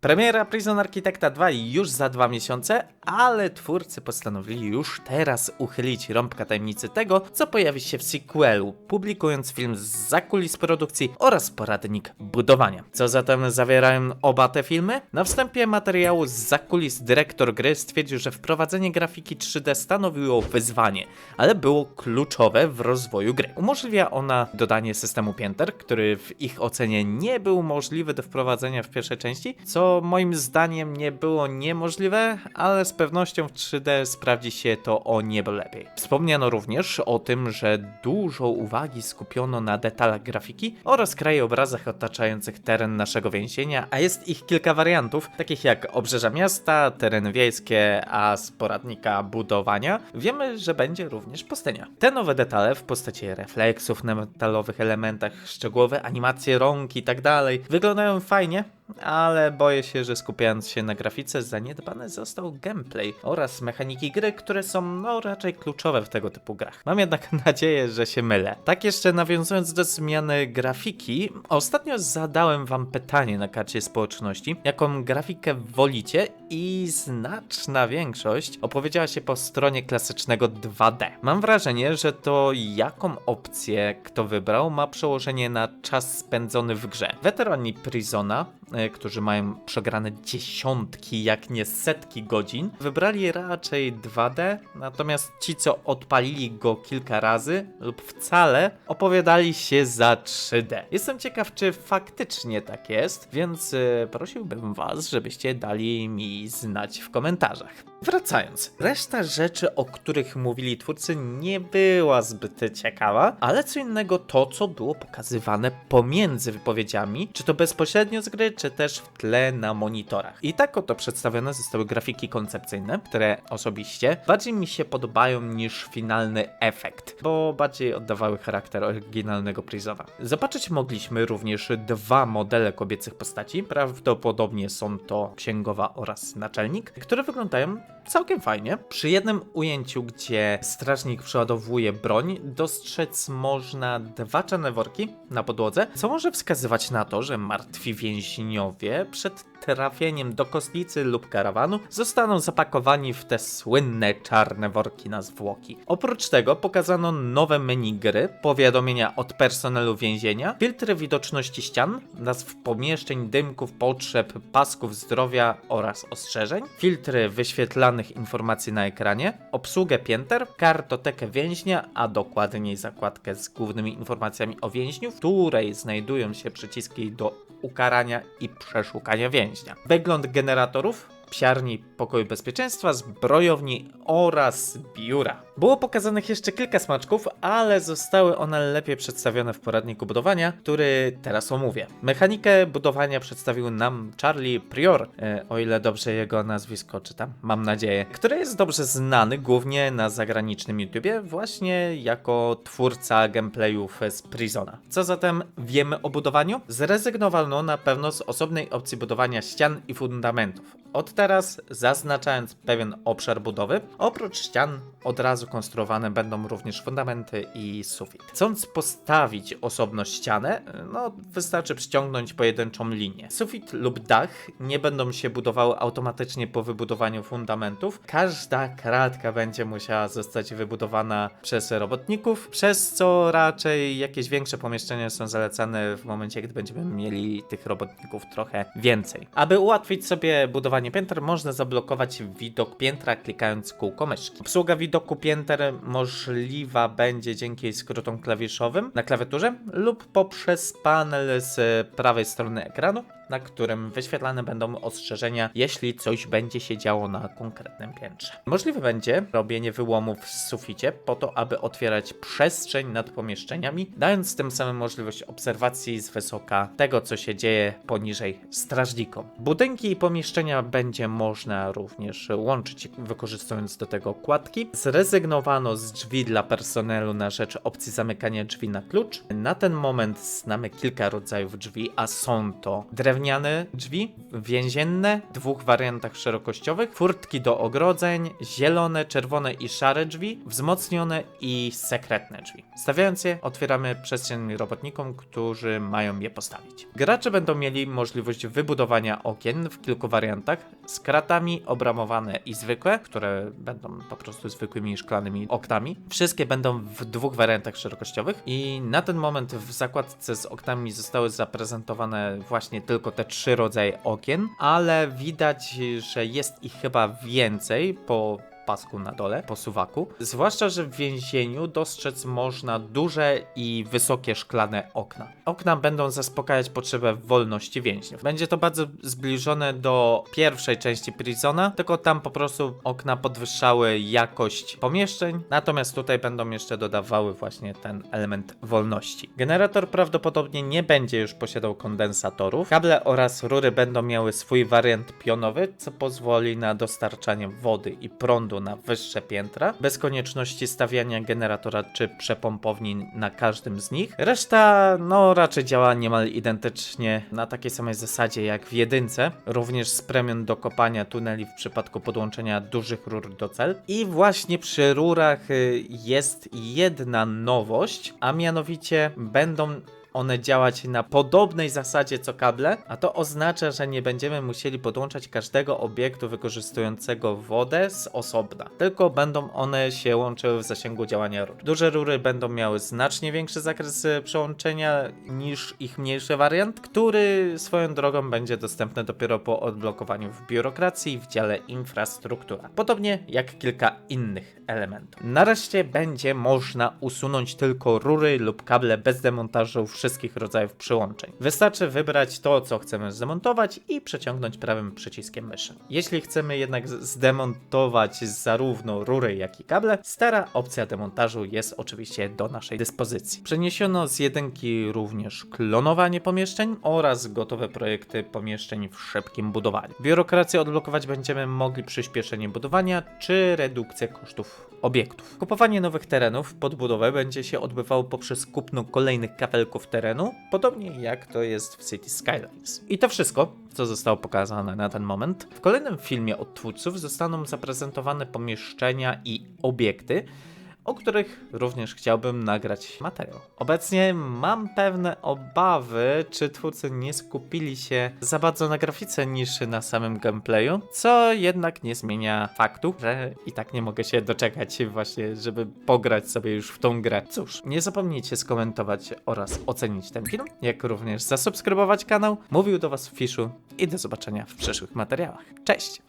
Premiera Prison Architecta 2 już za dwa miesiące, ale twórcy postanowili już teraz uchylić rąbka tajemnicy tego, co pojawi się w sequelu, publikując film z zakulis produkcji oraz poradnik budowania. Co zatem zawierają oba te filmy? Na wstępie materiału z zakulis dyrektor gry stwierdził, że wprowadzenie grafiki 3D stanowiło wyzwanie, ale było kluczowe w rozwoju gry. Umożliwia ona dodanie systemu pięter, który w ich ocenie nie był możliwy do wprowadzenia w pierwszej części, co moim zdaniem nie było niemożliwe, ale z pewnością w 3D sprawdzi się to o niebo lepiej. Wspomniano również o tym, że dużo uwagi skupiono na detalach grafiki oraz krajobrazach otaczających teren naszego więzienia, a jest ich kilka wariantów, takich jak obrzeża miasta, tereny wiejskie, a z poradnika budowania wiemy, że będzie również pustynia. Te nowe detale w postaci refleksów na metalowych elementach, szczegółowe animacje rąk i tak dalej wyglądają fajnie, ale boję się, że skupiając się na grafice zaniedbany został gameplay oraz mechaniki gry, które są no raczej kluczowe w tego typu grach. Mam jednak nadzieję, że się mylę. Tak jeszcze nawiązując do zmiany grafiki, ostatnio zadałem wam pytanie na karcie społeczności, jaką grafikę wolicie i znaczna większość opowiedziała się po stronie klasycznego 2D. Mam wrażenie, że to jaką opcję kto wybrał ma przełożenie na czas spędzony w grze. Weterani Prisona którzy mają przegrane dziesiątki, jak nie setki godzin, wybrali raczej 2D, natomiast ci, co odpalili go kilka razy lub wcale, opowiadali się za 3D. Jestem ciekaw, czy faktycznie tak jest, więc e, prosiłbym Was, żebyście dali mi znać w komentarzach. Wracając, reszta rzeczy, o których mówili twórcy, nie była zbyt ciekawa, ale co innego to, co było pokazywane pomiędzy wypowiedziami, czy to bezpośrednio z gry, czy też w tle na monitorach. I tak oto przedstawione zostały grafiki koncepcyjne, które osobiście bardziej mi się podobają niż finalny efekt, bo bardziej oddawały charakter oryginalnego Prisona. Zobaczyć mogliśmy również dwa modele kobiecych postaci, prawdopodobnie są to księgowa oraz naczelnik, które wyglądają całkiem fajnie. Przy jednym ujęciu, gdzie strażnik przeładowuje broń, dostrzec można dwa czarne worki na podłodze, co może wskazywać na to, że martwi więźniowie przed trafieniem do kostnicy lub karawanu zostaną zapakowani w te słynne czarne worki na zwłoki. Oprócz tego pokazano nowe menu gry, powiadomienia od personelu więzienia, filtry widoczności ścian, nazw pomieszczeń, dymków, potrzeb, pasków zdrowia oraz ostrzeżeń, filtry wyświetlanych informacji na ekranie, obsługę pięter, kartotekę więźnia, a dokładniej zakładkę z głównymi informacjami o więźniu, w której znajdują się przyciski do ukarania i przeszukania więźnia. Wygląd generatorów, psiarni, pokoju bezpieczeństwa, zbrojowni oraz biura. Było pokazanych jeszcze kilka smaczków, ale zostały one lepiej przedstawione w poradniku budowania, który teraz omówię. Mechanikę budowania przedstawił nam Charlie Prior, e, o ile dobrze jego nazwisko czytam, mam nadzieję, który jest dobrze znany głównie na zagranicznym YouTubie, właśnie jako twórca gameplayów z Prisona. Co zatem wiemy o budowaniu? Zrezygnowano na pewno z osobnej opcji budowania ścian i fundamentów. Od teraz, zaznaczając pewien obszar budowy, oprócz ścian od razu konstruowane będą również fundamenty i sufit. Chcąc postawić osobno ścianę, no wystarczy przyciągnąć pojedynczą linię. Sufit lub dach nie będą się budowały automatycznie po wybudowaniu fundamentów. Każda kratka będzie musiała zostać wybudowana przez robotników, przez co raczej jakieś większe pomieszczenia są zalecane w momencie, gdy będziemy mieli tych robotników trochę więcej. Aby ułatwić sobie budowanie pięter, można zablokować widok piętra klikając kółko myszki. Obsługa widoku pięter możliwa będzie dzięki skrótom klawiszowym na klawiaturze lub poprzez panel z prawej strony ekranu, na którym wyświetlane będą ostrzeżenia, jeśli coś będzie się działo na konkretnym piętrze. Możliwe będzie robienie wyłomów w suficie po to, aby otwierać przestrzeń nad pomieszczeniami, dając tym samym możliwość obserwacji z wysoka tego, co się dzieje poniżej strażnikom. Budynki i pomieszczenia będzie można również łączyć, wykorzystując do tego kładki. Zrezygnowano z drzwi dla personelu na rzecz opcji zamykania drzwi na klucz. Na ten moment znamy kilka rodzajów drzwi, a są to drewniane drewniane drzwi, więzienne, w dwóch wariantach szerokościowych, furtki do ogrodzeń, zielone, czerwone i szare drzwi, wzmocnione i sekretne drzwi. Stawiając je, otwieramy przestrzeń robotnikom, którzy mają je postawić. Gracze będą mieli możliwość wybudowania okien w kilku wariantach, z kratami obramowane i zwykłe, które będą po prostu zwykłymi szklanymi oknami. Wszystkie będą w dwóch wariantach szerokościowych i na ten moment w zakładce z oknami zostały zaprezentowane właśnie tylko te trzy rodzaje okien, ale widać, że jest ich chyba więcej po pasku na dole, po suwaku. Zwłaszcza, że w więzieniu dostrzec można duże i wysokie szklane okna. Okna będą zaspokajać potrzebę wolności więźniów. Będzie to bardzo zbliżone do pierwszej części Prisona, tylko tam po prostu okna podwyższały jakość pomieszczeń, natomiast tutaj będą jeszcze dodawały właśnie ten element wolności. Generator prawdopodobnie nie będzie już posiadał kondensatorów. Kable oraz rury będą miały swój wariant pionowy, co pozwoli na dostarczanie wody i prądu na wyższe piętra, bez konieczności stawiania generatora czy przepompowni na każdym z nich. Reszta, no raczej działa niemal identycznie na takiej samej zasadzie jak w jedynce, również z premią do kopania tuneli w przypadku podłączenia dużych rur do cel. I właśnie przy rurach y, jest jedna nowość, a mianowicie będą one działać na podobnej zasadzie co kable, a to oznacza, że nie będziemy musieli podłączać każdego obiektu wykorzystującego wodę z osobna, tylko będą one się łączyły w zasięgu działania rur. Duże rury będą miały znacznie większy zakres przełączenia niż ich mniejszy wariant, który swoją drogą będzie dostępny dopiero po odblokowaniu w biurokracji w dziale infrastruktura. Podobnie jak kilka innych elementów. Nareszcie będzie można usunąć tylko rury lub kable bez demontażu wszystkich rodzajów przyłączeń. Wystarczy wybrać to, co chcemy zdemontować i przeciągnąć prawym przyciskiem myszy. Jeśli chcemy jednak zdemontować zarówno rury, jak i kable, stara opcja demontażu jest oczywiście do naszej dyspozycji. Przeniesiono z jedynki również klonowanie pomieszczeń oraz gotowe projekty pomieszczeń w szybkim budowaniu. Biurokrację odblokować będziemy mogli przyspieszenie budowania czy redukcję kosztów obiektów. Kupowanie nowych terenów pod budowę będzie się odbywało poprzez kupno kolejnych kawałków terenu, podobnie jak to jest w City Skylines. I to wszystko, co zostało pokazane na ten moment. W kolejnym filmie od twórców zostaną zaprezentowane pomieszczenia i obiekty, o których również chciałbym nagrać materiał. Obecnie mam pewne obawy, czy twórcy nie skupili się za bardzo na grafice niż na samym gameplayu, co jednak nie zmienia faktu, że i tak nie mogę się doczekać właśnie, żeby pograć sobie już w tą grę. Cóż, nie zapomnijcie skomentować oraz ocenić ten film, jak również zasubskrybować kanał. Mówił do Was Fiszu i do zobaczenia w przyszłych materiałach. Cześć!